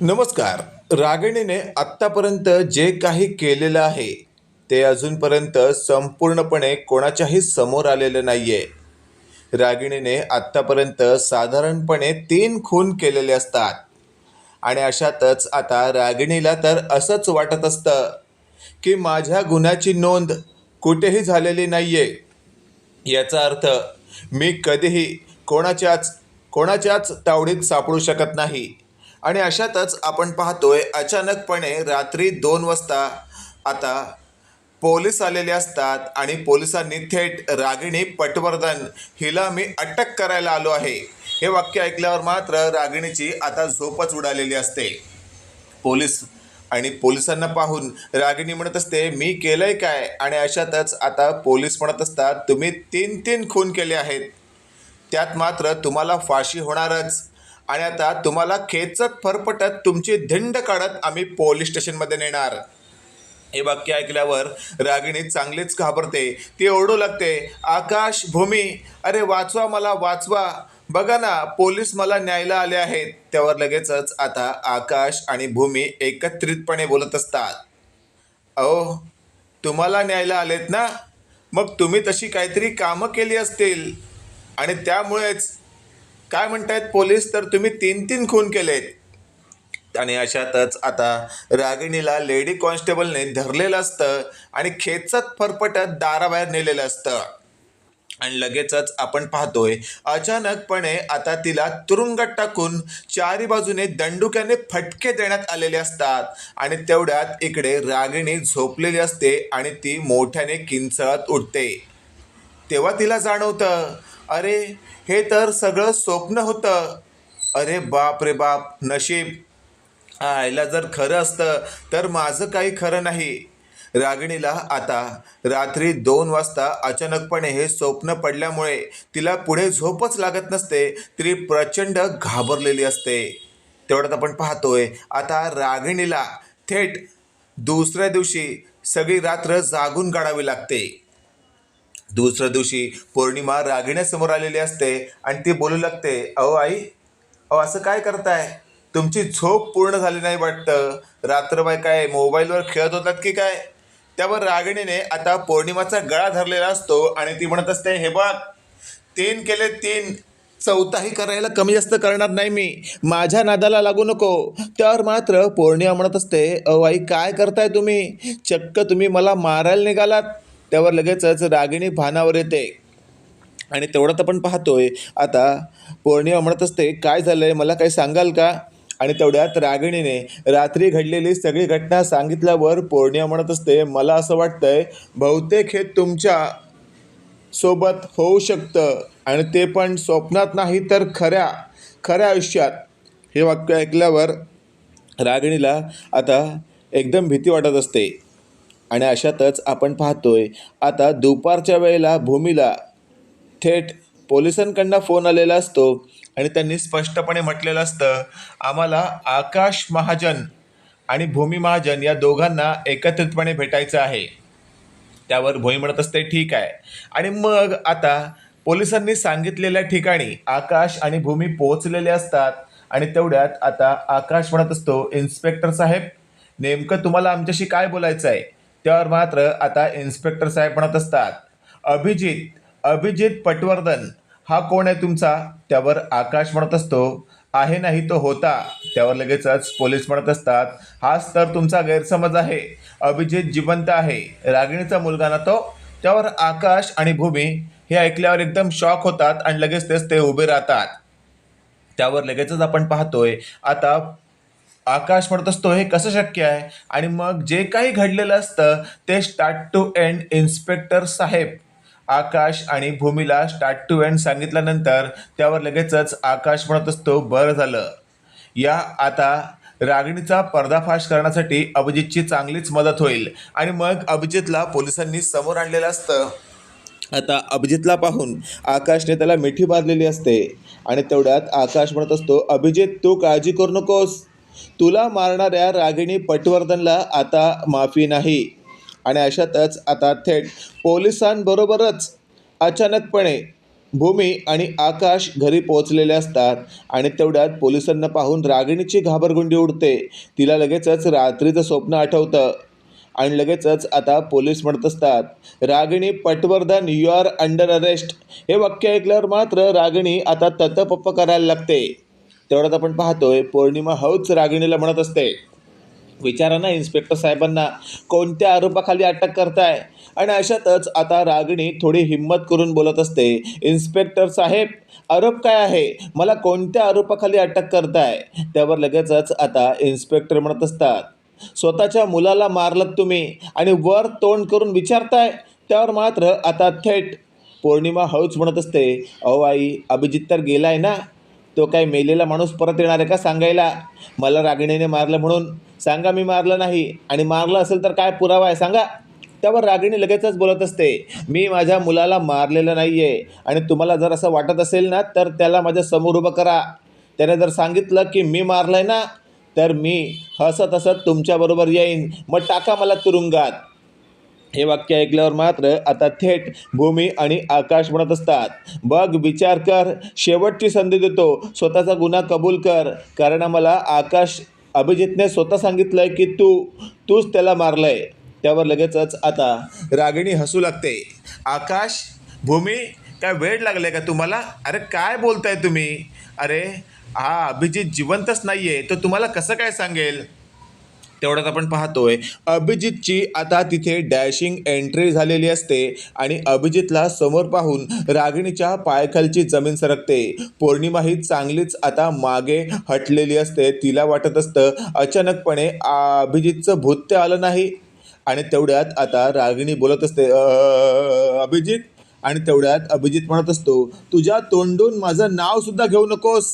नमस्कार. रागिणीने आत्तापर्यंत जे काही केलेलं आहे ते अजूनपर्यंत संपूर्णपणे कोणाच्याही समोर आलेलं नाही आहे रागिणीने आत्तापर्यंत साधारणपणे तीन खून केलेले असतात. आणि अशातच आता रागिणीला तर असंच वाटत असतं की माझ्या गुन्ह्याची नोंद कुठेही झालेली नाही आहे याचा अर्थ मी कधीही कोणाच्याच कोणाच्याच तावडीत सापडू शकत नाही. आणि अशातच आपण पाहतोय अचानकपणे रात्री दोन वाजता आता पोलीस आलेले असतात आणि पोलिसांनी थेट रागिणी पटवर्धन हिला मी अटक करायला आलो आहे. हे वाक्य ऐकल्यावर मात्र रागिणीची आता झोपच उडालेली असते. पोलीस आणि पोलिसांना पाहून रागिणी म्हणत असते मी केलंय काय? आणि अशातच आता पोलीस म्हणत असतात तुम्ही तीन तीन खून केले आहेत. त्यात मात्र तुम्हाला फाशी होणारच. आणि आता तुम्हाला खेचत फरफटत तुमची धिंड काढत आम्ही पोलीस स्टेशनमध्ये नेणार. हे वाक्य ऐकल्यावर रागिणी चांगलीच घाबरते. ती ओरडू लागते आकाश भूमी अरे वाचवा मला वाचवा. बघा ना पोलीस मला न्यायला आले आहेत. त्यावर लगेचच आता आकाश आणि भूमी एकत्रितपणे बोलत असतात. अहो तुम्हाला न्यायला आलेत ना? मग तुम्ही तशी काहीतरी कामं केली असतील. आणि त्यामुळेच काय म्हणतायत पोलीस? तर तुम्ही तीन तीन खून केलेत. आणि अशातच आता रागिणीला लेडी कॉन्स्टेबलने धरलेलं असतं आणि खेचत फरफटत दाराबाहेर नेलेलं असतं. आणि लगेचच आपण पाहतोय अचानकपणे आता तिला तुरुंगात टाकून चारी बाजूने दंडुक्याने फटके देण्यात आलेले असतात. आणि तेवढ्यात इकडे रागिणी झोपलेली असते आणि ती मोठ्याने किंचळत उठते तेव्हा तिला जाणवतं अरे हे तर सगळं स्वप्न होतं. अरे बाप रे बाप नशीब. आयला जर खरं असतं तर माझं काही खरं नाही. रागिणीला आता रात्री दोन वाजता अचानकपणे हे स्वप्न पडल्यामुळे तिला पुढे झोपच लागत नसते तरी प्रचंड घाबरलेली असते. तेवढ्यात आपण पाहतोय आता रागिणीला थेट दुसऱ्या दिवशी सगळी रात्र जागून काढावी लागते. दुसऱ्या दिवशी पौर्णिमा रागिण्यासमोर आलेली असते आणि ती बोलू लागते अहो आई अहो असं काय करताय? तुमची झोप पूर्ण झाली नाही वाटतं? रात्रबाय काय मोबाईलवर खेळत होतात की काय? त्यावर रागिणीने आता पौर्णिमाचा गळा धरलेला असतो आणि ती म्हणत असते हे बघ तीन केले तीन चौथाही करायला कमी जास्त करणार नाही मी. माझ्या नादाला लागू नको. त्यावर मात्र पौर्णिमा म्हणत असते अहो आई काय करताय तुम्ही? चक्क तुम्ही मला मारायला निघालात. त्यावर लगेचच रागिणी भानावर येते. आणि तेवढ्यात आपण पाहतोय. आता पौर्णिमा म्हणत असते काय झालंय? मला काही सांगाल का? आणि तेवढ्यात रागिणीने रात्री घडलेली सगळी घटना सांगितल्यावर पौर्णिमा म्हणत असते मला असं वाटतंय बहुतेक हे तुमच्यासोबत होऊ शकतं. आणि ते पण स्वप्नात नाही तर खऱ्या खऱ्या आयुष्यात. हे वाक्य ऐकल्यावर रागिणीला आता एकदम भीती वाटत असते. आणि अशातच आपण पाहतोय आता दुपारच्या वेळेला भूमीला थेट पोलिसांकडनं फोन आलेला असतो आणि त्यांनी स्पष्टपणे म्हटलेलं असतं आम्हाला आकाश महाजन आणि भूमी महाजन या दोघांना एकत्रितपणे भेटायचं आहे. त्यावर भोई म्हणत असते ठीक आहे. आणि मग आता पोलिसांनी सांगितलेल्या ठिकाणी आकाश आणि भूमी पोहोचलेले असतात आणि तेवढ्यात आता आकाश म्हणत असतो इन्स्पेक्टर साहेब नेमकं तुम्हाला आमच्याशी काय बोलायचं आहे त्यावर मात्र आता इन्स्पेक्टर साहेब म्हणत असतात अभिजित अभिजित पटवर्धन हा कोण आहे तुमचा? त्यावर आकाश म्हणत असतो आहे नाही तो होता. त्यावर लगेचच पोलीस म्हणत असतात हाच तर तुमचा गैरसमज आहे. अभिजित जिवंत आहे. रागिणीचा मुलगा ना तो? त्यावर आकाश आणि भूमी हे ऐकल्यावर एकदम शॉक होतात आणि लगेच तेच ते उभे राहतात. त्यावर लगेचच आपण पाहतोय आता आकाश म्हणत असतो हे कसं शक्य आहे? आणि मग जे काही घडलेलं असतं ते स्टार्ट टू एंड इन्स्पेक्टर साहेब. आकाश आणि भूमीला स्टार्ट टू एंड सांगितल्यानंतर त्यावर लगेचच आकाश म्हणत असतो बरं झालं. या आता रागिणीचा पर्दाफाश करण्यासाठी अभिजितची चांगलीच मदत होईल. आणि मग अभिजितला पोलिसांनी समोर आणलेलं असतं. आता अभिजितला पाहून आकाशने त्याला मिठी बांधलेली असते. आणि तेवढ्यात आकाश म्हणत असतो अभिजित तू काळजी करू नकोस. तुला मारणाऱ्या रागिणी पटवर्धनला आता माफी नाही. आणि अशातच आता थेट पोलिसांबरोबरच अचानकपणे भूमी आणि आकाश घरी पोहोचलेले असतात. आणि तेवढ्यात पोलिसांना पाहून रागिणीची घाबरगुंडी उडते. तिला लगेचच रात्रीचं स्वप्न आठवतं. आणि लगेचच आता पोलीस म्हणत असतात Ragini Patwardhan you are under arrest हे वाक्य ऐकल्यावर मात्र रागिणी आता ततपप्प करायला लागते. तेवढ्यात आपण पाहतोय पौर्णिमा हौच रागिणीला म्हणत असते. विचारा ना इन्स्पेक्टर साहेबांना कोणत्या आरोपाखाली अटक करताय? आणि अशातच आता रागिणी थोडी हिंमत करून बोलत असते. इन्स्पेक्टर साहेब आरोप काय आहे? मला कोणत्या आरोपाखाली अटक करताय? त्यावर लगेचच आता इन्स्पेक्टर म्हणत असतात. स्वतःच्या मुलाला मारलत तुम्ही आणि वर तोंड करून विचारताय? त्यावर मात्र आता थेट पौर्णिमा हौच म्हणत असते. अहो आई अभिजित तर गेलाय ना? तो काय मेलेला माणूस परत येणार आहे का सांगायला? मला रागिणीने मारलं म्हणून. सांगा मी मारलं नाही. आणि मारलं असेल तर काय पुरावा आहे? सांगा. त्यावर रागिणी लगेचच बोलत असते. मी माझ्या मुलाला मारलेलं नाही आहे आणि तुम्हाला जर असं वाटत असेल ना तर त्याला माझ्यासमोर उभं करा. त्याने जर सांगितलं की मी मारलं आहे ना तर मी हसत हसत तुमच्याबरोबर येईन. मग टाका मला तुरुंगात. हे वाक्य ऐकल्यावर मात्र आता थेट भूमी आणि आकाश म्हणत असतात. बघ विचार कर. शेवटची संधी देतो. स्वतःचा गुन्हा कबूल कर. कारण आम्हाला आकाश अभिजितने स्वतः सांगितलंय की तू तूच त्याला मारलंय. त्यावर लगेचच आता रागिणी हसू लागते. आकाश भूमी काय वेळ लागलाय का तुम्हाला? अरे काय बोलताय तुम्ही? अरे हा अभिजित जिवंतच नाही आहे तो तुम्हाला कसं काय सांगेल? तेवढ्यात आपण पाहतोय अभिजितची आता तिथे डॅशिंग एंट्री झालेली असते आणि अभिजितला समोर पाहून रागिणीच्या पायखालची जमीन सरकते. पौर्णिमा ही चांगलीच आता मागे हटलेली असते. तिला वाटत असतं अचानकपणे अभिजितचं भूत्य आलं नाही. आणि तेवढ्यात आता रागिणी बोलत असते अभिजित? आणि तेवढ्यात अभिजित म्हणत असतो तुझ्या तोंडून माझं नाव सुद्धा घेऊ नकोस.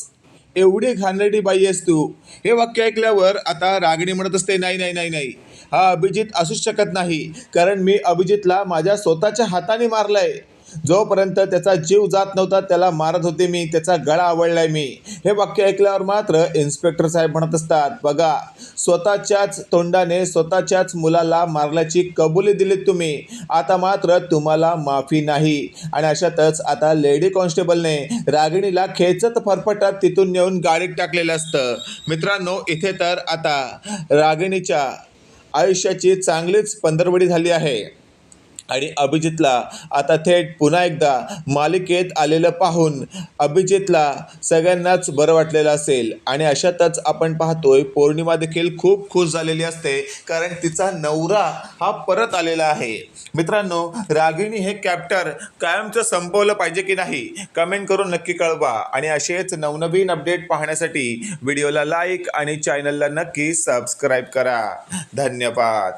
एवढी घाणेरडी बाई आहेस तू. हे वाक्य ऐकल्यावर आता रागिणी म्हणत असते नाही नाही नाही नाही. हा अभिजित असूच शकत नाही. कारण मी अभिजितला माझ्या स्वतःच्या हाताने मारलं आहे जोपर्यंत त्याचा जीव जात नव्हता त्याला मारत होते मी. त्याचा गळा आवडलाय मी. हे वाक्य ऐकल्यावर मात्र इन्स्पेक्टर साहेब म्हणत असतात बघा स्वतःच्याच तोंडाने स्वतःच्याच मुलाला मारल्याची कबुली दिली तुम्ही. आता मात्र तुम्हाला माफी नाही. आणि अशातच आता लेडी कॉन्स्टेबलने रागिणीला खेचत फरफटत तिथून नेऊन गाडीत टाकलेलं असतं. मित्रांनो इथे तर आता रागिणीच्या आयुष्याची चांगलीच पंधरवडी झाली आहे. आणि अभिजितला आता थेट पुन्हा एकदा मालिकेत आलेलं पाहून अभिजितला सगळ्यांनाच बरं वाटलेलं असेल. आणि अशातच आपण पाहतोय पौर्णिमा देखील खूप खुश झालेली असते कारण तिचा नवरा हा परत आलेला आहे. मित्रांनो रागिणी हे कॅप्टर कायमचं संपवलं पाहिजे की नाही कमेंट करून नक्की कळवा. आणि असेच नवनवीन अपडेट पाहण्यासाठी व्हिडिओला लाईक आणि चॅनलला नक्की सबस्क्राईब करा. धन्यवाद.